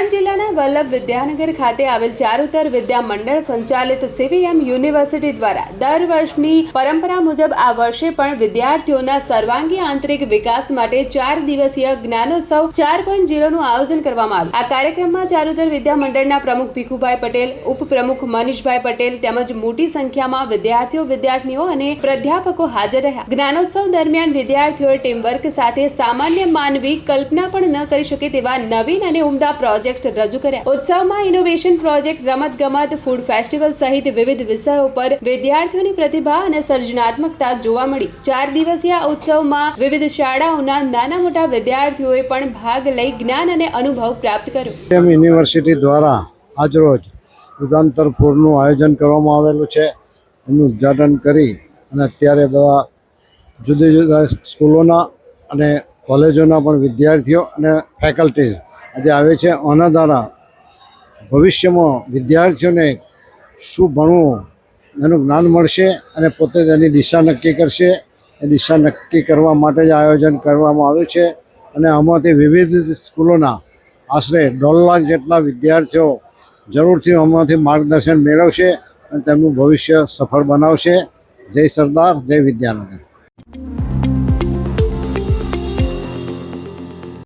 આણંદ જિલ્લાના વલ્લભ વિદ્યાનગર ખાતે આવેલ ચારુતર વિદ્યા મંડળ સંચાલિત સીવીએમ યુનિવર્સિટી દ્વારા દર વર્ષની પરંપરા મુજબ આ વર્ષે પણ વિદ્યાર્થીઓના સર્વાંગી આંતરિક વિકાસ માટે ચાર દિવસીય જ્ઞાનોત્સવ ચાર પોઈન્ટનું આયોજન કરવામાં આવ્યું. આ કાર્યક્રમમાં ચારુતર વિદ્યા મંડળના પ્રમુખ ભીખુભાઈ પટેલ, ઉપપ્રમુખ મનીષભાઈ પટેલ તેમજ મોટી સંખ્યામાં વિદ્યાર્થીઓ વિદ્યાર્થીઓ અને પ્રાધ્યાપકો હાજર રહ્યા. જ્ઞાનોત્સવ દરમિયાન વિદ્યાર્થીઓએ ટીમવર્ક સાથે સામાન્ય માનવી કલ્પના પણ ન કરી શકે તેવા નવીન અને ઉમદા પ્રોજેક્ટ રજૂ કર્યા. ઉત્સવમાં ઇનોવેશન પ્રોજેક્ટ રમત ગમત ફૂડ ફેસ્ટિવલ સહિત વિવિધ વિષયો પર વિદ્યાર્થીઓની પ્રતિભા અને સર્જનાત્મકતા જોવા મળી. ચાર દિવસીય ઉત્સવમાં વિવિધ શાળાઓના નાના મોટા વિદ્યાર્થીઓએ પણ ભાગ લઈ જ્ઞાન અને અનુભવ પ્રાપ્ત કર્યો. યુનિવર્સિટી દ્વારા આજરોજ યુગાંતર ફૂડનું આયોજન કરવામાં આવેલું છે. એનું ઉદ્ઘાટન કરી અને અત્યારે બધા જુદી જુદા સ્કૂલોના અને કોલેજોના પણ વિદ્યાર્થીઓ અને ફેકલ્ટીઝ આજે આવે છે આના દ્વારા ભવિષ્યમાં વિદ્યાર્થીઓને શું ભણવું એનું જ્ઞાન મળશે અને પોતે તેની દિશા નક્કી કરશે. એ દિશા નક્કી કરવા માટે જ આયોજન કરવામાં આવ્યું છે અને આમાંથી વિવિધ સ્કૂલોના આશરે દોઢ લાખ જેટલા વિદ્યાર્થીઓ જરૂરથી આમાંથી માર્ગદર્શન મેળવશે અને તેમનું ભવિષ્ય સફળ બનાવશે. જય સરદાર, જય વિદ્યાનગર.